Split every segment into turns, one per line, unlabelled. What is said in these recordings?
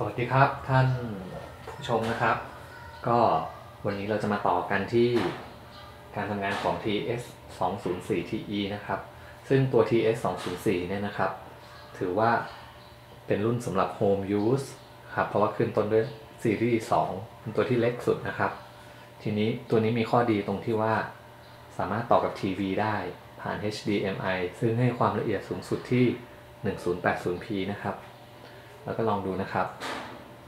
สวัสดีครับท่านผู้ชมนะครับ ก็วันนี้เราจะมาต่อกันที่การทำงานของ TS 204 TE นะครับ ซึ่งตัว TS 204เนี่ยนะครับ ถือว่าเป็นรุ่นสำหรับ Home Use ครับ เพราะว่าขึ้นต้นด้วยซีรีส์2เป็นตัวที่เล็กสุดนะครับ ทีนี้ตัวนี้มีข้อดีตรงที่ว่า สามารถต่อกับทีวีได้ผ่าน HDMI ซึ่งให้ความละเอียดสูงสุดที่ 1080p นะครับ แล้วก็ลองดูนะครับ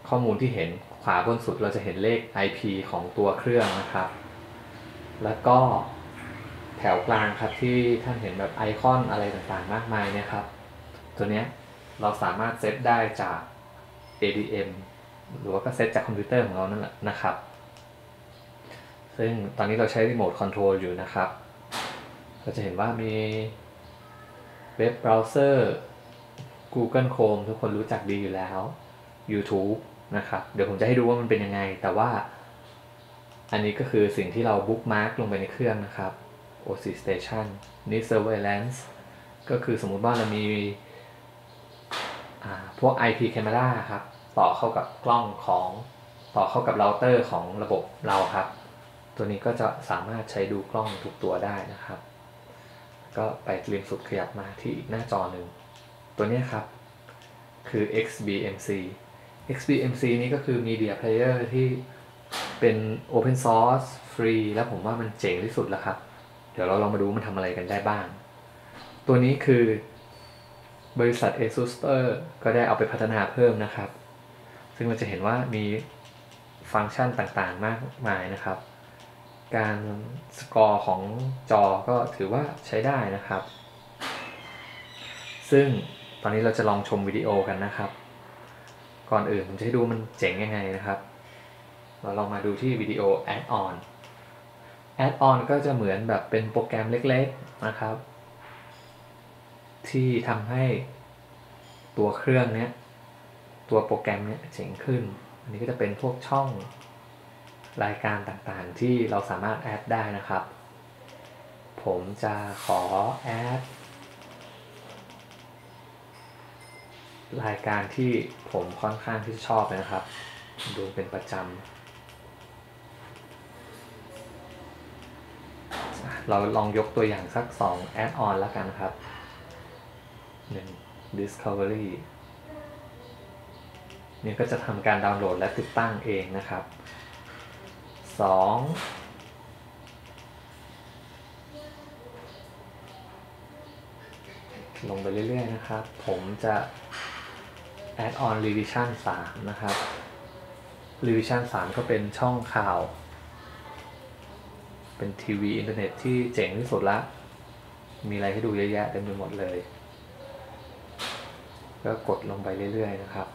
ข้อมูลที่เห็นขวาบนสุดเราจะเห็นเลข IP ของตัวเครื่องนะครับ แล้วก็แถวกลางครับที่ท่านเห็นแบบไอคอนอะไรต่างๆมากมายเนี่ยครับ ตัวเนี้ยเราสามารถเซตได้จาก ADM หรือว่าก็เซตจากคอมพิวเตอร์ของเรานั่นแหละนะครับ ซึ่งตอนนี้เราใช้รีโมทคอนโทรลอยู่นะครับ เราจะเห็นว่ามีเว็บเบราว์เซอร์ Google Chrome ทุกคนรู้จักดีอยู่แล้ว YouTube นะครับ เดี๋ยวผมจะให้ดูว่ามันเป็นยังไง แต่ว่า อันนี้ก็คือสิ่งที่เราบุ๊กมาร์กลงไปในเครื่องนะครับ OC Station นี่ Surveillance ก็คือสมมุติว่าเรามีพวก IP camera ครับ ต่อเข้ากับกล้องของต่อเข้ากับเราเตอร์ของระบบเราครับ ตัวนี้ก็จะสามารถใช้ดูกล้องทุกตัวได้นะครับ ก็ไปเรียงสุดขยับมาที่อีกหน้าจอหนึ่ง ตัวนี้ครับ คือ XBMC XBMC นี่ก็คือ Media Player ที่เป็น Open Source ฟรีแล้วผมว่ามันเจ๋งที่สุดแล้วครับ เดี๋ยวเราลองมาดูมันทำอะไรกันได้บ้าง ตัวนี้คือบริษัท ASUS ก็ได้เอาไปพัฒนาเพิ่มนะครับ ซึ่งเราจะเห็นว่ามีฟังก์ชันต่างๆมากมายนะครับ การสกอร์ของจอก็ถือว่าใช้ได้นะครับ ซึ่ง ตอนนี้เราจะลองชมวิดีโอกันนะครับ ก่อนอื่นผมจะให้ดูมันเจ๋งยังไงนะครับ เราลองมาดูที่วิดีโอ add on add on ก็จะเหมือนแบบเป็นโปรแกรมเล็กๆนะครับ ที่ทำให้ตัวเครื่องเนี้ย ตัวโปรแกรมเนี้ยเจ๋งขึ้น อันนี้ก็จะเป็นพวกช่องรายการต่างๆ ที่เราสามารถแอดได้นะครับ ผมจะขอแอด รายการที่ผมค่อนข้างที่ชอบนะครับ ดูเป็นประจำเราลองยกตัวอย่างสัก2 add on แล้วกันครับ 1 discovery นี่ก็จะทำการดาวน์โหลดและติดตั้งเองนะครับ 2ลงไปเรื่อยๆนะครับ ผมจะ add on revision 3 นะครับ revision 3 ก็เป็นช่องข่าว เป็นทีวีอินเทอร์เน็ตที่เจ๋งที่สุดละ มีอะไรให้ดูเยอะแยะเต็มไปหมดเลย ก็กดลงไปเรื่อยๆนะครับ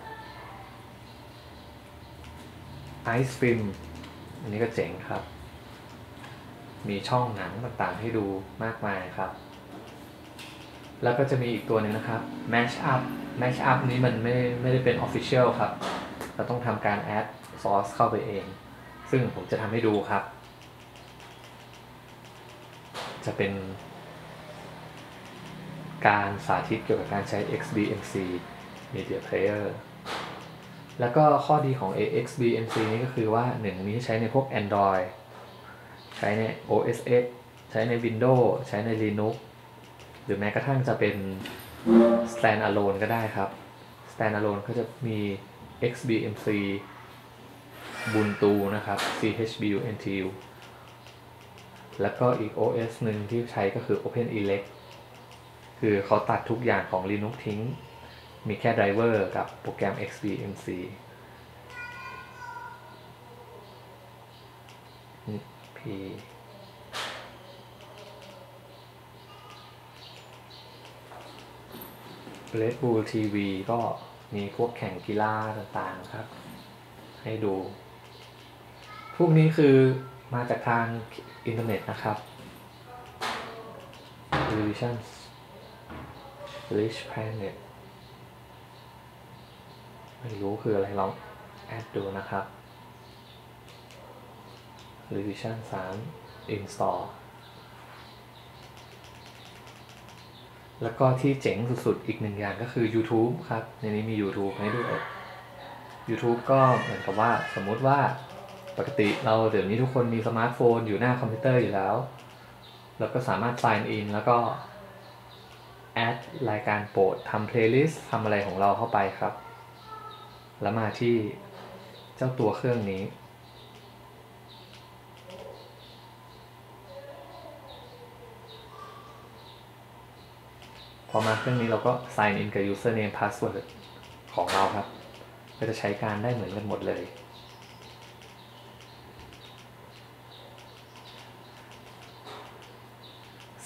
Ice Film อันนี้ก็เจ๋งครับ มีช่องหนังต่างๆให้ดูมากมายครับ แล้วก็จะมีอีกตัวหนึ่งนะครับ Match Up Match Up นี้มันไม่ไม่ได้เป็น Official ครับ เราต้องทำการ add source เข้าไปเอง ซึ่งผมจะทำให้ดูครับ จะเป็นการสาธิตเกี่ยวกับการใช้ XBMC Media Player แล้วก็ข้อดีของ AXBMC นี้ก็คือว่าหนึ่งนี้ใช้ในพวก Android ใช้ใน OS X ใช้ใน Windows ใช้ใน Linux หรือแม้กระทั่งจะเป็น standalone ก็ได้ครับ standalone ก็จะมี XBMC Ubuntu นะครับ CHBUNTU แล้วก็อีก OS หนึ่งที่ใช้ก็คือ OpenELEC คือเขาตัดทุกอย่างของ Linux ทิ้ง มีแค่ไดรเวอร์กับโปรแกรม XBMC P Red Bull TV ก็มีพวกแข่งกีฬาต่างๆครับ ให้ดู พวกนี้คือมาจากทางอินเทอร์เน็ตนะครับ Television Rich Planet ไม่รู้คืออะไรลองแอดดูนะครับ Revision 3 Install แล้วก็ที่เจ๋งสุดๆ อีกหนึ่งอย่างก็คือ YouTube ครับ ในนี้มี YouTube ให้ด้วย YouTube ก็เหมือนกับว่าสมมุติว่าปกติเราเดี๋ยวนี้ทุกคนมีสมาร์ทโฟนอยู่หน้าคอมพิวเตอร์อยู่แล้วเราก็สามารถ sign in แล้วก็แอดรายการโปรดทำ playlist ทำอะไรของเราเข้าไปครับ แล้วมาที่เจ้าตัวเครื่องนี้ อมาเครื่องนี้เราก็ sign in กับ username password ของเราครับ ก็จะใช้การได้เหมือนกันหมดเลย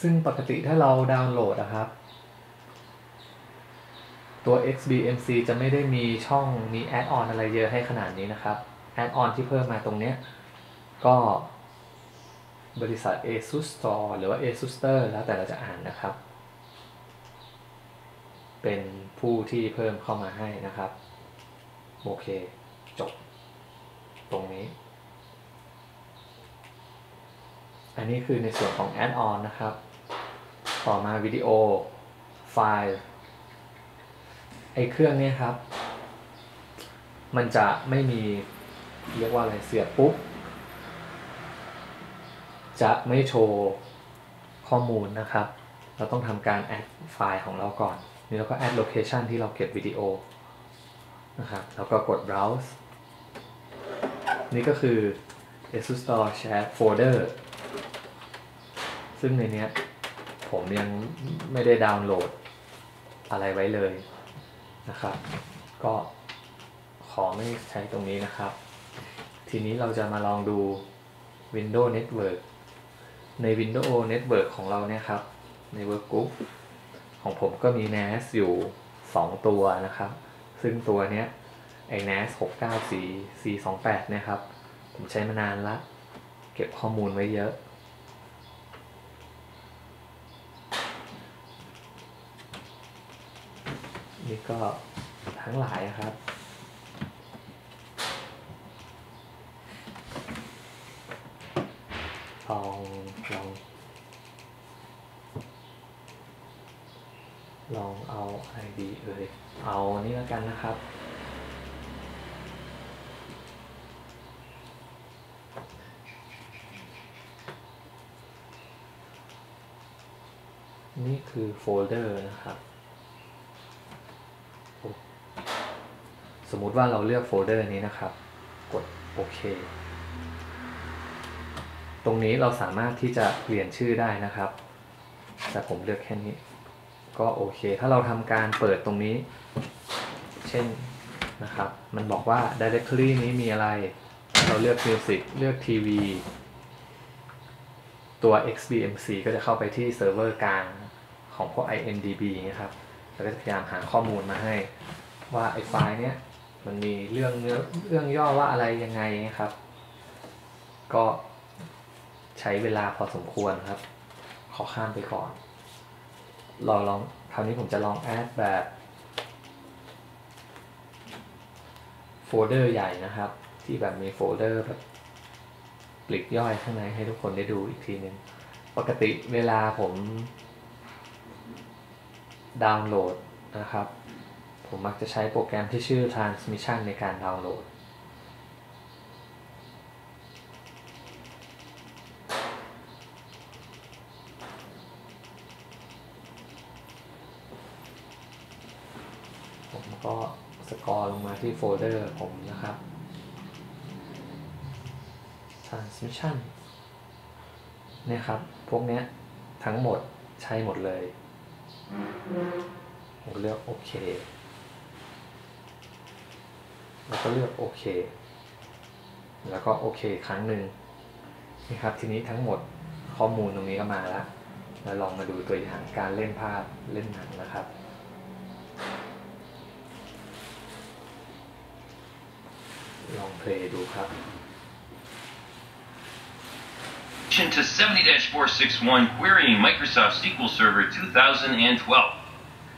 ซึ่งปกติถ้าเราดาวน์โหลดนะครับ ตัว XBMC จะไม่ได้มีช่องมีแอดออนอะไรเยอะให้ขนาดนี้นะครับ แอดออนที่เพิ่มมาตรงเนี้ย ก็บริษัท ASUS Store หรือว่า ASUS Store แล้วแต่เราจะอ่านนะครับ เป็นผู้ที่เพิ่มเข้ามาให้นะครับ โอเค จบ ตรงนี้ อันนี้คือในส่วนของ Add-on นะครับ ต่อมาวิดีโอ ไฟล์ ไอเครื่องเนี้ยครับ มันจะไม่มี เรียกว่าอะไรเสียบปุ๊บ จะไม่โชว์ข้อมูลนะครับ เราต้องทำการแอดไฟล์ของเราก่อน นี่เราก็แอดโลเคชันที่เราเก็บวิดีโอนะครับแล้วก็กด browse นี่ก็คือ ASUS Store Share Folder ซึ่งในนี้ผมยังไม่ได้ดาวน์โหลดอะไรไว้เลยนะครับ ก็ขอไม่ใช้ตรงนี้นะครับ ทีนี้เราจะมาลองดู Windows Network ใน Windows Network ของเราเนี่ยครับ ใน Workgroup ของผมก็มี NAS อยู่ 2 ตัวนะครับ ซึ่งตัวเนี้ยไอ้ NAS 694 C28 นี่ยครับ ผมใช้มานานละ เก็บข้อมูลไว้เยอะ นี่ก็ทั้งหลายครับลองลอง ลองเอาอะไรดีเอ่ยเอานี่แล้วกันนะครับ นี่คือโฟลเดอร์นะครับ สมมุติว่าเราเลือกโฟลเดอร์นี้นะครับ กดโอเคตรงนี้เราสามารถที่จะเปลี่ยนชื่อได้นะครับ แต่ผมเลือกแค่นี้ ก็โอเค ถ้าเราทำการเปิดตรงนี้ เช่นนะครับ มันบอกว่า directory นี้มีอะไร เราเลือก music เลือกทีวีตัว xbmc ก็จะเข้าไปที่เซิร์ฟเวอร์กลางของพวก imdb นะครับ แล้วก็จะพยายามหาข้อมูลมาให้ว่าไอ้ไฟล์เนี้ยมันมีเรื่องเนื้อเรื่องย่อว่าอะไรยังไงนะครับ ก็ใช้เวลาพอสมควรครับ ขอข้ามไปก่อน เราลองคราวนี้ผมจะลองแอดแบบโฟลเดอร์ใหญ่นะครับ ที่แบบมีโฟลเดอร์แบบปลีกย่อยข้างในให้ทุกคนได้ดูอีกทีหนึ่งปกติเวลาผมดาวน์โหลดนะครับ ผมมักจะใช้โปรแกรมที่ชื่อ transmission ในการดาวน์โหลด ก็สกอร์ลงมาที่โฟลเดอร์ผมนะครับ transmission เนี่ยครับ พวกเนี้ยทั้งหมดใช้หมดเลย ผมเลือกโอเค แล้วก็เลือกโอเค แล้วก็โอเคครั้งหนึ่งนี่ครับ ทีนี้ทั้งหมดข้อมูลตรงนี้ก็มาแล้ว เราลองมาดูตัวอย่างการเล่นภาพเล่นหนังนะครับ ลองเพลย์ดูครับ
to 70-461 querying Microsoft SQL Server 2012.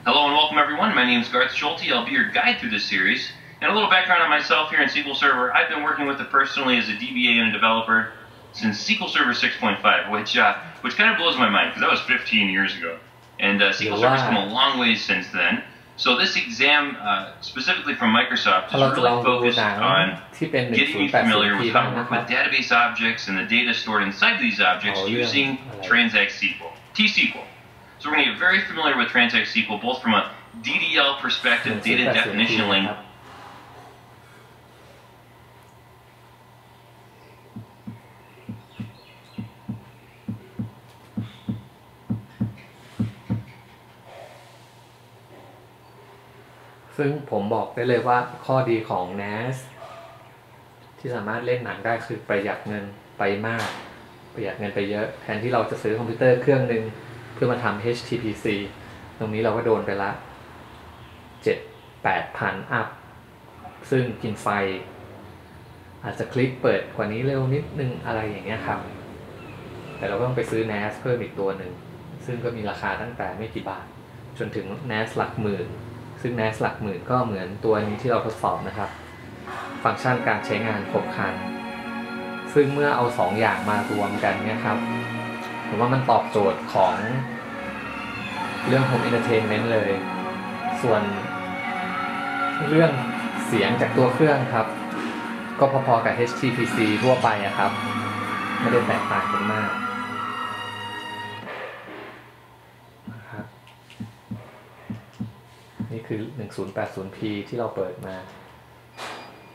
Hello and welcome everyone. My name is Garth Schulte. I'll be your guide through this series. And a little background on myself here in SQL Server. I've been working with it personally as a DBA and a developer since SQL Server 6.5, which uh, which kind of blows my mind because that was 15 years ago. And uh, SQL
You're
Server's
right.
come a long ways since then. So this exam, uh, specifically from Microsoft, is really focused on getting you familiar with how to work with database objects and the data stored inside these objects using Transact SQL, T-SQL. So we're going to get very familiar with Transact SQL, both from a DDL perspective, data definition language.
ซึ่งผมบอกได้เลยว่าข้อดีของ NAS ที่สามารถเล่นหนังได้คือประหยัดเงินไปมาก ประหยัดเงินไปเยอะ แทนที่เราจะซื้อคอมพิวเตอร์เครื่องหนึ่งเพื่อมาทำ HTPC ตรงนี้เราก็โดนไปละเจ็ดแปดพันอัพ ซึ่งกินไฟ อาจจะคลิกเปิดกว่านี้เร็วนิดนึงอะไรอย่างเงี้ยครับ แต่เราก็ต้องไปซื้อ NAS เพิ่มอีกตัวหนึ่ง ซึ่งก็มีราคาตั้งแต่ไม่กี่บาท จนถึง NAS หลักหมื่น ซึ่ง NAS หลักหมื่นก็เหมือนตัวนี้ที่เราทดสอบนะครับ ฟังก์ชันการใช้งานครบครัน ซึ่งเมื่อเอาสองอย่างมารวมกันเนี่ยครับผมว่ามันตอบโจทย์ของเรื่อง Home Entertainment เลย ส่วนเรื่องเสียงจากตัวเครื่องครับ ก็พอๆกับ HTPC ทั่วไปอะครับ ไม่ได้แตกต่างกันมาก คือ 1080p ที่เราเปิดมา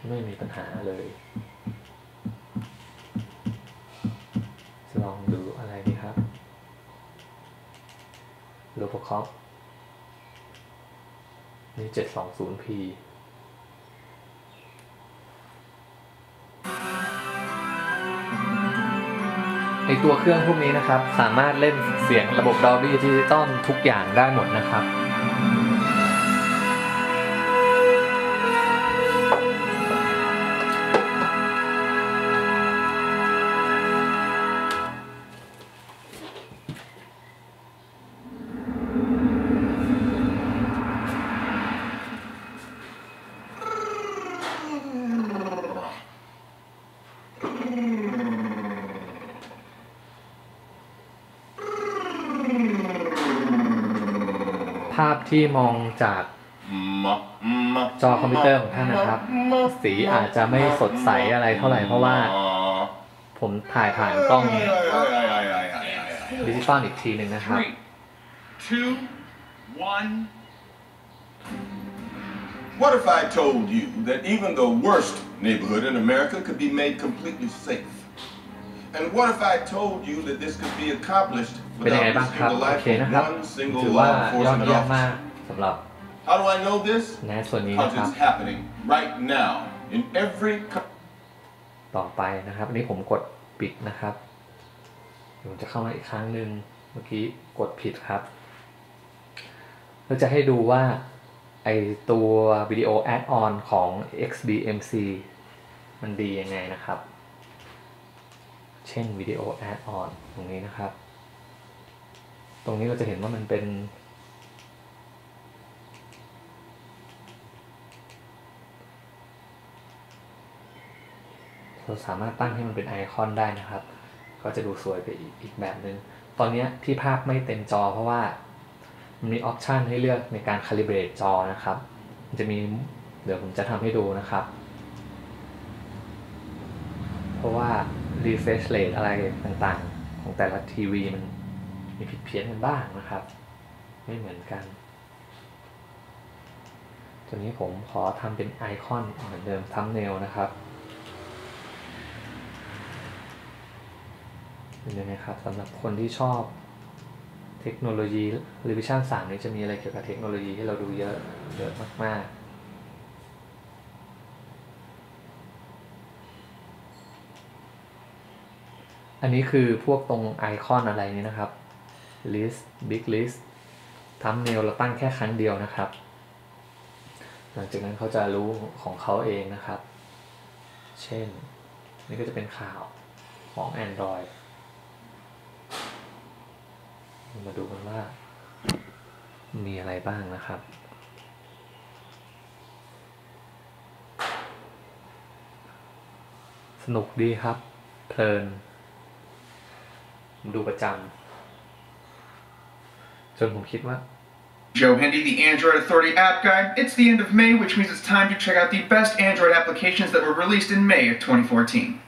ไม่มีปัญหาเลย ลองดูอะไรดีครับโลโ c คอ p นี่ 720p ในตัวเครื่องพวกนี้นะครับ สามารถเล่นเสียงระบบ Dolby Digital ทุกอย่างได้หมดนะครับ ภาพที่มองจากจอคอมพิวเตอร์ของท่านนะครับ สีอาจจะไม่สดใสอะไรเท่าไหร่เพราะว่า ผมถ่ายผ่านกล้องดิจิตอลอีกทีหนึ่งนะครับ
Three, two, one.
What if I told you that even the worst neighborhood in America could be made completely safe? And what if I told you that this could be accomplished
เป็นยังไง
without
บ้างครับ
risking the
โอ
life
เคนะครับ
of one single
ถือว่า
law
ยอด
enforcement
เยี่ยมมาก
officer?
สำหรับ
How do I know this?
แนสส่วนนี้
Because
นะครับ
it's happening right now in every co-
ต่อไปนะครับอันนี้ผมกดปิดนะครับเดี๋ยวผมจะเข้ามาอีกครั้งหนึ่งเมื่อกี้กดผิดครับแล้วจะให้ดูว่าไอตัววิดีโอแอดออนของ XBMC มันดียังไงนะครับ เช่นวิดีโอแอดออนตรงนี้นะครับ ตรงนี้เราจะเห็นว่ามันเป็น เราสามารถตั้งให้มันเป็นไอคอนได้นะครับ ก็จะดูสวยไปอีกอกแบบหนึง่งตอนนี้ที่ภาพไม่เต็มจอเพราะว่ามันมีออปชันให้เลือกในการคาลิเบรตจอนะครับมันจะมีเดี๋ยวผมจะทำให้ดูนะครับ เพราะว่า refresh rate อะไรต่างๆ ของแต่ละทีวีมัน มีผิดเพี้ยนกันบ้างนะครับ ไม่เหมือนกัน ตัวนี้ผมขอทำเป็นไอคอนเหมือนเดิมทัมเนลนะครับเป็นยังไงครับสำหรับคนที่ชอบเทคโนโลยี Revision 3 นี้จะมีอะไรเกี่ยวกับเทคโนโลยีให้เราดูเยอะเยอะมาก ๆอันนี้คือพวกตรงไอคอนอะไรนี้นะครับ list big list ทัมเนลเราตั้งแค่ครั้งเดียวนะครับ หลังจากนั้นเขาจะรู้ของเขาเองนะครับ เช่น นี่ก็จะเป็นข่าวของ Android มาดูกันว่า มีอะไรบ้างนะครับสนุกดีครับ เพลิน ดูประจำ จนผมคิดว่า
Joe Hendy, the Android Authority app guy. It's the end of May, which means it's time to check out the best Android applications that were released in May of 2014.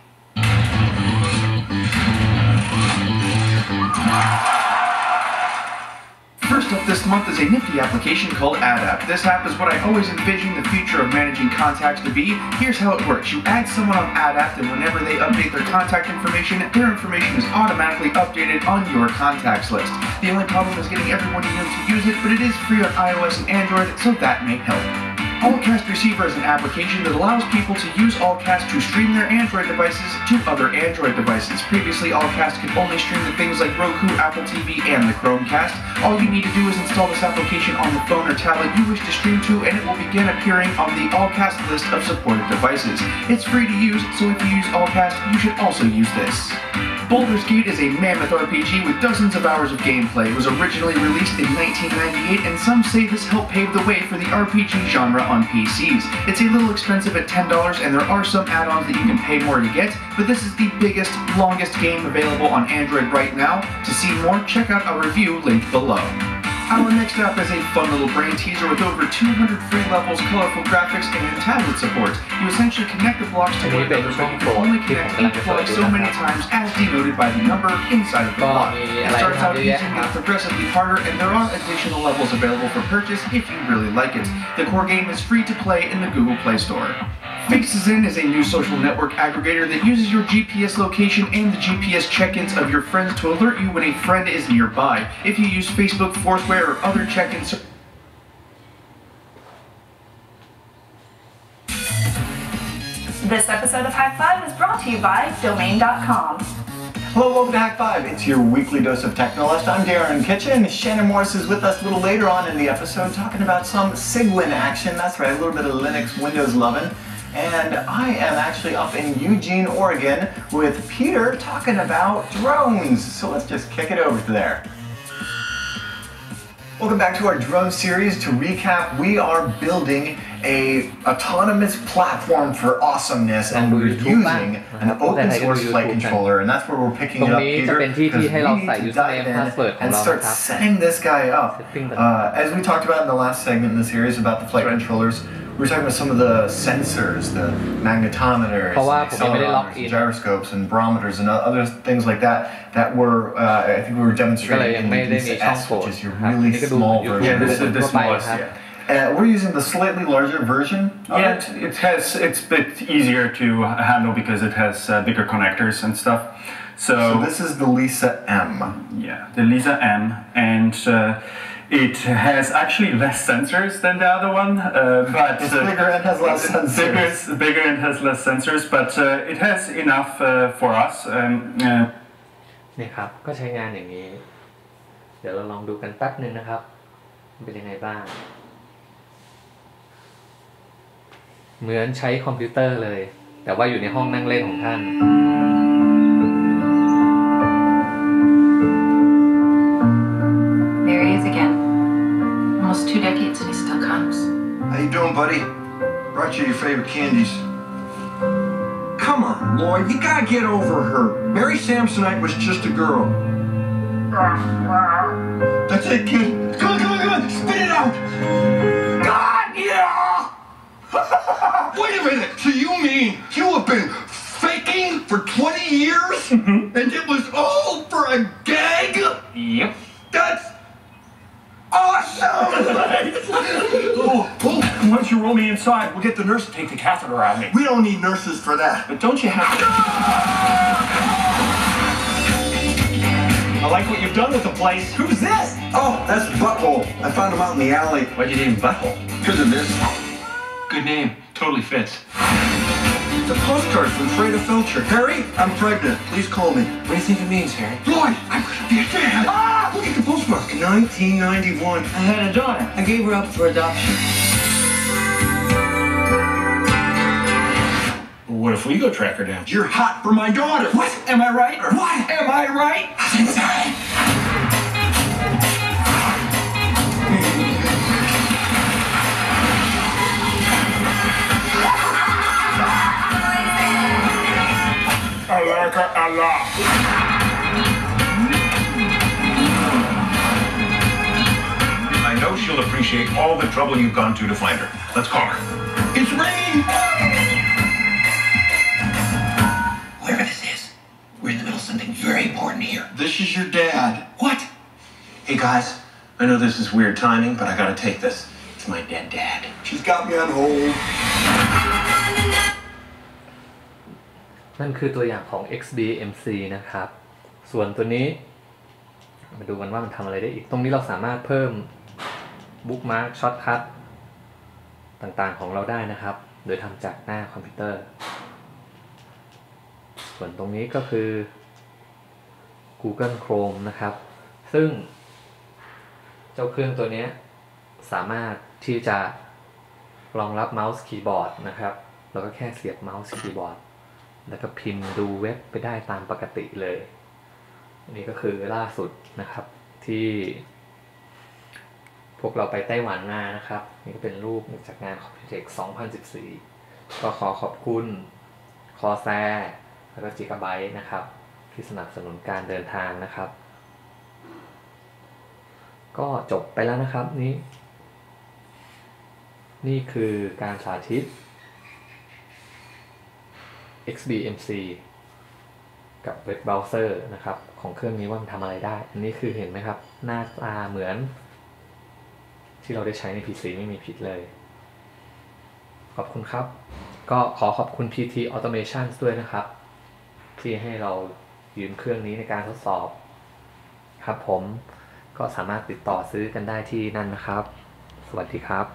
First up this month is a nifty application called AdApp. This app is what I always envisioned the future of managing contacts to be. Here's how it works. You add someone on AdApp, and whenever they update their contact information, their information is automatically updated on your contacts list. The only problem is getting everyone to to use it, but it is free on iOS and Android, so that may help. Allcast Receiver is an application that allows people to use Allcast to stream their Android devices to other Android devices. Previously, Allcast could only stream to things like Roku, Apple TV, and the Chromecast. All you need to do is install this application on the phone or tablet you wish to stream to, and it will begin appearing on the Allcast list of supported devices. It's free to use, so if you use Allcast, you should also use this. Baldur's Gate is a mammoth RPG with dozens of hours of gameplay. It was originally released in 1998, and some say this helped pave the way for the RPG genre on PCs. It's a little expensive at $10, and there are some add-ons that you can pay more to get, but this is the biggest, longest game available on Android right now. To see more, check out our review linked below. Our next app is a fun little brain teaser with over 200 free levels, colorful graphics, and tablet support. You essentially connect the blocks to one another, but you can only connect each block so many times as denoted by the number inside of the block. It starts out easy and gets progressively harder, and there are additional levels available for purchase if you really like it. The core game is free to play in the Google Play Store. Faces In is a new social network aggregator that uses your GPS location and the GPS check-ins of your friends to alert you when a friend is nearby. If you use Facebook, Foursquare, or other check-ins
This episode of High Five is brought to you by Domain.com.
Hello, welcome to Hack 5. It's your weekly dose of Technolist. I'm Darren Kitchen. Shannon Morris is with us a little later on in the episode talking about some Cygwin action. That's right, a little bit of Linux Windows loving and I am actually up in Eugene, Oregon with Peter talking about drones. So let's just kick it over to there. Welcome back to our drone series. To recap, we are building a autonomous platform for awesomeness and we're using an open source flight controller and that's where we're picking it up Peter because we need to dive in and start setting this guy up. Uh, as we talked about in the last segment in the series about the flight controllers, we were talking about some of the sensors, the magnetometers,
เพราะว่า
and
ผมยังไม่ได้ล็อก
accelerometers,
อิน
gyroscopes, and barometers, and other things like that that were, uh, I think we were
ก็เลย
demonstrating
ยัง
in
ไม่ได้มี
Lisa
ช่อง
S,
โหว่
which is your
ครับ
really
นี่ก็ดู
small
อยู่
version.
Yeah, this is the
ทั่วไปครับ
smallest, yeah.
Uh, we're using the slightly larger version of
Yeah,
it.
it, it has it's a bit easier to handle because it has uh, bigger connectors and stuff. So,
So this is the Lisa M.
yeah, the Lisa M, and uh, it has actually less sensors than the other one, uh, but
It's bigger and has less
Bigger,
sensors.
bigger and has less sensors, but uh, it has enough uh, for us. Um, uh,
นี่ครับก็ใช้งานอย่างนี้ เดี๋ยวเราลองดูกันแป๊บหนึ่งนะครับมันเป็นยังไงบ้าง เหมือนใช้คอมพิวเตอร์เลย แต่ว่าอยู่ในห้องนั่งเล่นของท่าน
you your favorite candies. Come on, Lloyd, you gotta get over her. Mary Samsonite was just a girl. That's it, kid. Come on, come on, come on, spit it out. God, yeah! Wait a minute. So you mean you have been faking for 20 years? Mm-hmm. And it was all for a gag?
yep.
That's awesome! oh,
don't you roll me inside? We'll get the nurse to take the catheter out of me.
we don't need nurses for that.
But don't you have to? I like what you've done with the place. Who's this?
Oh, that's Butthole. I found him out in the alley.
Why'd you name Butthole?
Because of this.
Good name. Totally fits.
It's a postcard from Freda Felcher. Harry, I'm pregnant. Please call me.
What do you think it means, Harry?
Lloyd, I'm gonna be a dad. Ah, look at the postmark. 1991.
I had a daughter. I gave her up for adoption. What if we go track her down?
You're hot for my daughter.
What? Am I right?
Or What?
Am I right? America Allah.
I know she'll
she'll appreciate all the trouble you've gone to to find her. Let's call her. It's ringing!
Guys, I know this is weird timing, but I gotta take this. It's my dead dad.
She's got me on hold.
นั่นคือตัวอย่างของ XBMC นะครับ ส่วนตัวนี้ มาดูกันว่ามันทำอะไรได้อีก ตรงนี้เราสามารถเพิ่มบุ๊กมาร์กช็อตคัทต่างๆของเราได้นะครับ โดยทำจากหน้าคอมพิวเตอร์ ส่วนตรงนี้ก็คือ Google Chrome นะครับ ซึ่งเจ้าเครื่องตัวนี้สามารถที่จะรองรับเมาส์คีย์บอร์ดนะครับ แล้วก็แค่เสียบเมาส์คีย์บอร์ด แล้วก็พิมพ์ดูเว็บไปได้ตามปกติเลยนนี้ก็คือล่าสุดนะครับที่ พวกเราไปไต้หวันมานะครับ นี่ก็เป็นรูปจากงาน Computex 2014 ก็ขอขอบคุณคอแซแล้วก็จิก b ไบต์นะครับ ที่สนับสนุนการเดินทางนะครับ ก็จบไปแล้วนะครับนี้ นี่คือการสาธิต XBMC กับเว็บเบราว์เซอร์นะครับ ของเครื่องนี้ว่ามันทำอะไรได้ อันนี้คือเห็นไหมครับ หน้าตาเหมือน ที่เราได้ใช้ใน PC ไม่มีผิดเลย ขอบคุณครับ ก็ขอขอบคุณ PT Automation ด้วยนะครับ ที่ให้เรายืมเครื่องนี้ในการทดสอบ ครับผม ก็สามารถติดต่อซื้อกันได้ที่นั่นนะครับ สวัสดีครับ